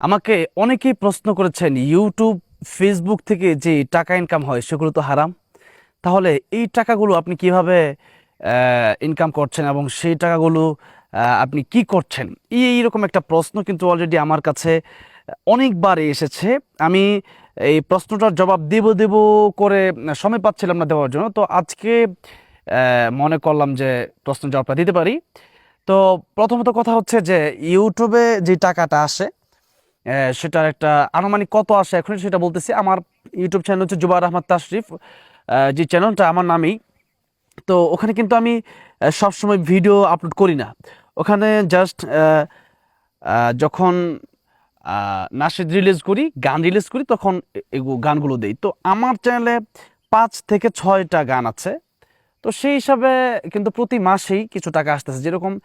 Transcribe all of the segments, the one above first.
আমাকে অনেকেই প্রশ্ন করেছেন, ইউটিউব, ফেসবুক থেকে যে টাকা ইনকাম হয় সেগুলো তো হারাম। তাহলে এই টাকাগুলো আপনি কীভাবে ইনকাম করছেন এবং সেই টাকাগুলো আপনি কি করছেন? এই এইরকম একটা প্রশ্ন কিন্তু অলরেডি আমার কাছে অনেকবার এসেছে। আমি এই প্রশ্নটার জবাব দেব দেব করে সময় পাচ্ছিলাম না দেওয়ার জন্য। তো আজকে মনে করলাম যে প্রশ্ন জবাবটা দিতে পারি। তো প্রথমত কথা হচ্ছে যে, ইউটিউবে যে টাকাটা আসে সেটার একটা আনুমানিক কত আসে এখন সেটা বলতেছি। আমার ইউটিউব চ্যানেল হচ্ছে জুবার আহমদ তাশরিফ যে চ্যানেলটা আমার নামেই। তো ওখানে কিন্তু আমি সবসময় ভিডিও আপলোড করি না। ওখানে জাস্ট যখন নাশিদ রিলিজ করি, গান রিলিজ করি, তখন এ- এগু, গানগুলো দেই। তো আমার চ্যানেলে পাঁচ থেকে ছয়টা গান আছে। তো সেই হিসাবে কিন্তু প্রতি মাসেই কিছু টাকা আসতেছে। যেরকম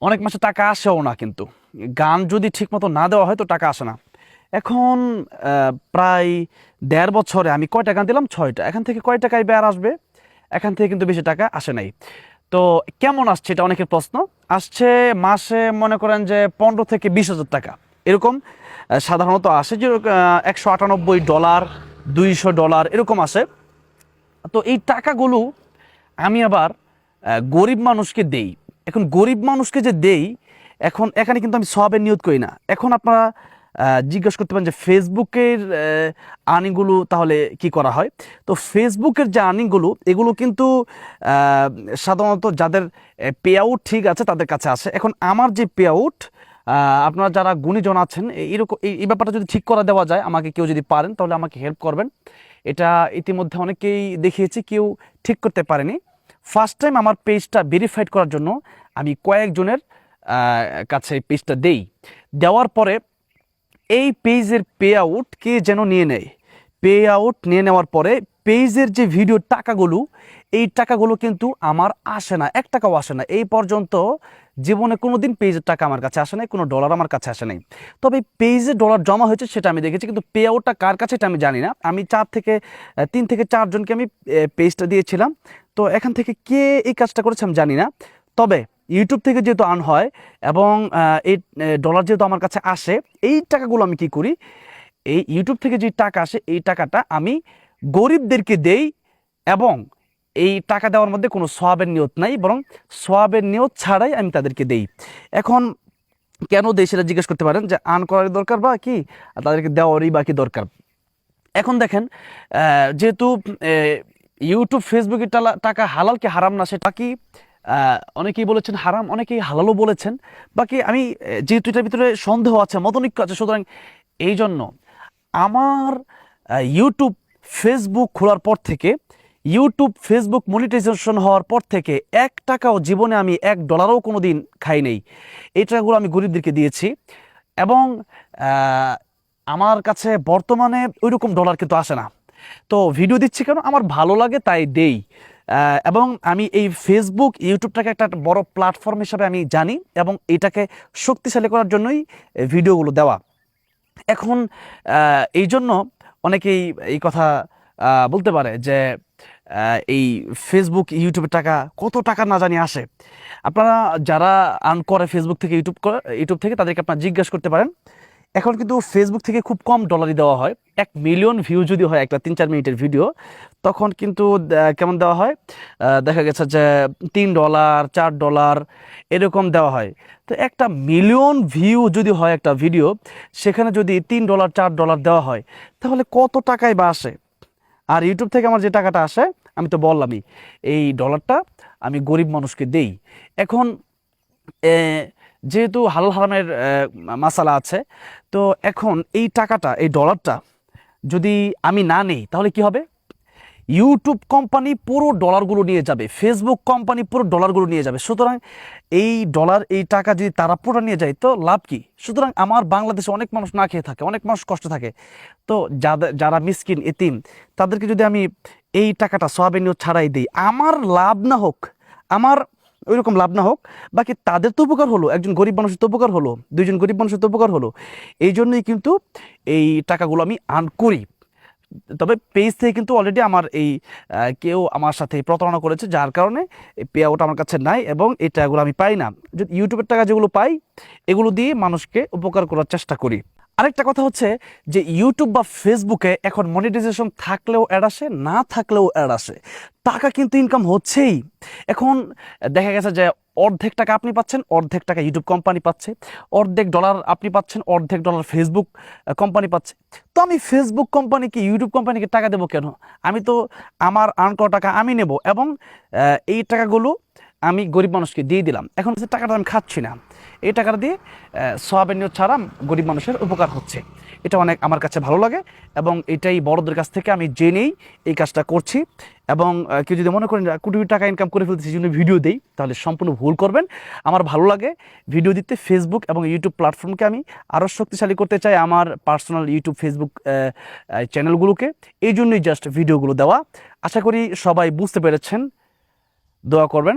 অনেক মাসে টাকা আসেও না কিন্তু। গান যদি ঠিকমতো না দেওয়া হয় তো টাকা আসে না। এখন প্রায় দেড় বছরে আমি কয়টা গান দিলাম? ছয়টা। এখান থেকে কয় টাকায় বের আসবে? এখান থেকে কিন্তু বেশি টাকা আসে নাই। তো কেমন আসছে এটা অনেকের প্রশ্ন। আসছে মাসে মনে করেন যে পনেরো থেকে বিশ হাজার টাকা। এরকম সাধারণত আসে যে একশো আটানব্বই ডলার, দুইশো ডলার এরকম আসে। তো এই টাকাগুলো আমি আবার গরিব মানুষকে দেই। এখন গরিব মানুষকে যে দেই এখন, এখানে কিন্তু আমি সবের নিয়োগ করি না। এখন আপনারা জিজ্ঞেস করতে পারেন যে ফেসবুকের আর্নিংগুলো তাহলে কি করা হয়? তো ফেসবুকের যে আর্নিংগুলো, এগুলো কিন্তু সাধারণত যাদের পে আউট ঠিক আছে তাদের কাছে আসে। এখন আমার যে পে আউট আপনারা যারা গুণীজন আছেন এরকম, এই ব্যাপারটা যদি ঠিক করা দেওয়া যায়, আমাকে কেউ যদি পারেন, তাহলে আমাকে হেল্প করবেন। এটা ইতিমধ্যে অনেকেই দেখিয়েছি, কেউ ঠিক করতে পারেনি। ফার্স্ট টাইম আমার পেজটা ভেরিফাইড করার জন্য আমি কয়েকজনের কাছে পেজটা দেই। দেওয়ার পরে এই পেজের পে আউট কে যেন নিয়ে নেয়। পে আউট নিয়ে নেওয়ার পরে পেজের যে ভিডিওর টাকাগুলো, এই টাকাগুলো কিন্তু আমার আসে না, এক টাকাও আসে না। এই পর্যন্ত জীবনে কোনো দিন পেজের টাকা আমার কাছে আসে নাই, কোনো ডলার আমার কাছে আসে নাই। তবে পেজে ডলার জমা হয়েছে সেটা আমি দেখেছি, কিন্তু পে আউটটা কার কাছে এটা আমি জানি না। আমি চার থেকে তিন থেকে চারজনকে আমি পেজটা দিয়েছিলাম। তো এখান থেকে কে এই কাজটা করেছে আমি জানি না। তবে ইউটিউব থেকে যেহেতু আর্ন হয় এবং এই ডলার যেহেতু আমার কাছে আসে, এই টাকাগুলো আমি কি করি? এই ইউটিউব থেকে যে টাকা আসে, এই টাকাটা আমি গরিবদেরকে দেই এবং এই টাকা দেওয়ার মধ্যে কোনো সোয়াবের নিয়ত নাই, বরং সোয়াবের নিয়ত ছাড়াই আমি তাদেরকে দেই। এখন কেন দেই সেটা জিজ্ঞেস করতে পারেন যে আর্ন করার দরকার বা কি? তাদেরকে দেওয়ারই বা কি দরকার? এখন দেখেন যেহেতু ইউটিউব ফেসবুকের টালা- টাকা হালাল কি হারাম না, সেটা কি? অনেকেই বলেছেন হারাম, অনেকেই হালালও বলেছেন। বাকি আমি যেহেতু এটার ভিতরে সন্দেহ আছে মতনৈক্য আছে, সুতরাং এই জন্য আমার ইউটিউব ফেসবুক খোলার পর থেকে ইউটিউব ফেসবুক মনিটাইজেশন হওয়ার পর থেকে এক টাকাও জীবনে আমি এক ডলারও কোনো দিন খাই নেই। এই টাকাগুলো আমি গরিবদেরকে দিয়েছি এবং আমার কাছে বর্তমানে ওই রকম ডলার কিন্তু আসে না। তো ভিডিও দিচ্ছি কেন? আমার ভালো লাগে, তাই দেই। এবং আমি এই ফেসবুক ইউটিউবটাকে একটা বড় প্ল্যাটফর্ম হিসাবে আমি জানি এবং এটাকে শক্তিশালী করার জন্যই ভিডিওগুলো দেওয়া। এখন এই জন্য অনেকেই এই কথা বলতে পারে যে এই ফেসবুক ইউটিউবের টাকা কত টাকা না জানি আসে। আপনারা যারা আর্ন করে ফেসবুক থেকে ইউটিউব ইউটিউব থেকে তাদেরকে আপনারা জিজ্ঞাসা করতে পারেন। এখন কিন্তু ফেসবুক থেকে খুব কম ডলারই দেওয়া হয়। এক মিলিয়ন ভিউ যদি হয় একটা তিন চার মিনিটের ভিডিও তখন কিন্তু কেমন দেওয়া হয়? দেখা গেছে যে তিন ডলার চার ডলার এরকম দেওয়া হয়। তো একটা মিলিয়ন ভিউ যদি হয় একটা ভিডিও সেখানে যদি তিন ডলার চার ডলার দেওয়া হয়, তাহলে কত টাকাই বা আসে? আর ইউটিউব থেকে আমার যে টাকাটা আসে, আমি তো বললামই, এই ডলারটা আমি গরিব মানুষকে দেই। এখন যেহেতু হালাল হারামের মাসালা আছে, তো এখন এই টাকাটা, এই ডলারটা যদি আমি না নেই, তাহলে কি হবে? ইউটিউব কোম্পানি পুরো ডলারগুলো নিয়ে যাবে ফেসবুক কোম্পানি পুরো ডলারগুলো নিয়ে যাবে। সুতরাং এই ডলার, এই টাকা যদি তারা পুরো নিয়ে যায়, তো লাভ কি? সুতরাং আমার বাংলাদেশে অনেক মানুষ না খেয়ে থাকে, অনেক মানুষ কষ্ট থাকে। তো যাদের যারা মিসকিন, এতিম, তাদেরকে যদি আমি এই টাকাটা, সোয়াবিন ছাড়াই দিই, আমার লাভ না হোক, আমার ওইরকম লাভ না হোক। বাকি তাদের তো উপকার হলো, একজন গরিব মানুষের তো উপকার হলো, দুইজন গরিব মানুষের তো উপকার হলো। এই জন্যই কিন্তু এই টাকাগুলো আমি আর্ন করি। তবে পেজ থেকে কিন্তু অলরেডি আমার এই কেউ আমার সাথে প্রতারণা করেছে, যার কারণে পে আউট আমার কাছে নাই এবং এই টাকাগুলো আমি পাই না। যদি ইউটিউবের টাকা যেগুলো পাই, এগুলো দিয়ে মানুষকে উপকার করার চেষ্টা করি। আরেকটা কথা হচ্ছে যে ইউটিউব বা ফেসবুকে এখন মনিটাইজেশন থাকলেও অ্যাড আসে, না থাকলেও অ্যাড আসে। টাকা কিন্তু ইনকাম হচ্ছেই। এখন দেখা গেছে যে অর্ধেক টাকা আপনি পাচ্ছেন, অর্ধেক টাকা ইউটিউব কোম্পানি পাচ্ছে। অর্ধেক ডলার আপনি পাচ্ছেন, অর্ধেক ডলার ফেসবুক কোম্পানি পাচ্ছে। তো আমি ফেসবুক কোম্পানিকে ইউটিউব কোম্পানিকে টাকা দেবো কেন? আমি তো আমার আর্ন করা টাকা আমি নেব এবং এই টাকাগুলো আমি গরিব মানুষকে দিয়ে দিলাম। এখন হচ্ছে টাকাটা আমি খাচ্ছি না, এই টাকাটা দিয়ে সোয়াবেন ছাড়া গরিব মানুষের উপকার হচ্ছে। এটা অনেক আমার কাছে ভালো লাগে এবং এটাই বড়দের কাছ থেকে আমি জেনেই এই কাজটা করছি এবং কেউ যদি মনে করেন কোটি কোটি টাকা ইনকাম করে ফেলতে সেই জন্য ভিডিও দেই, তাহলে সম্পূর্ণ ভুল করবেন। আমার ভালো লাগে ভিডিও দিতে ফেসবুক এবং ইউটিউব প্ল্যাটফর্মকে আমি আরও শক্তিশালী করতে চাই আমার পার্সোনাল ইউটিউব ফেসবুক চ্যানেলগুলোকে এই জন্যই জাস্ট ভিডিওগুলো দেওয়া। আশা করি সবাই বুঝতে পেরেছেন। দোয়া করবেন।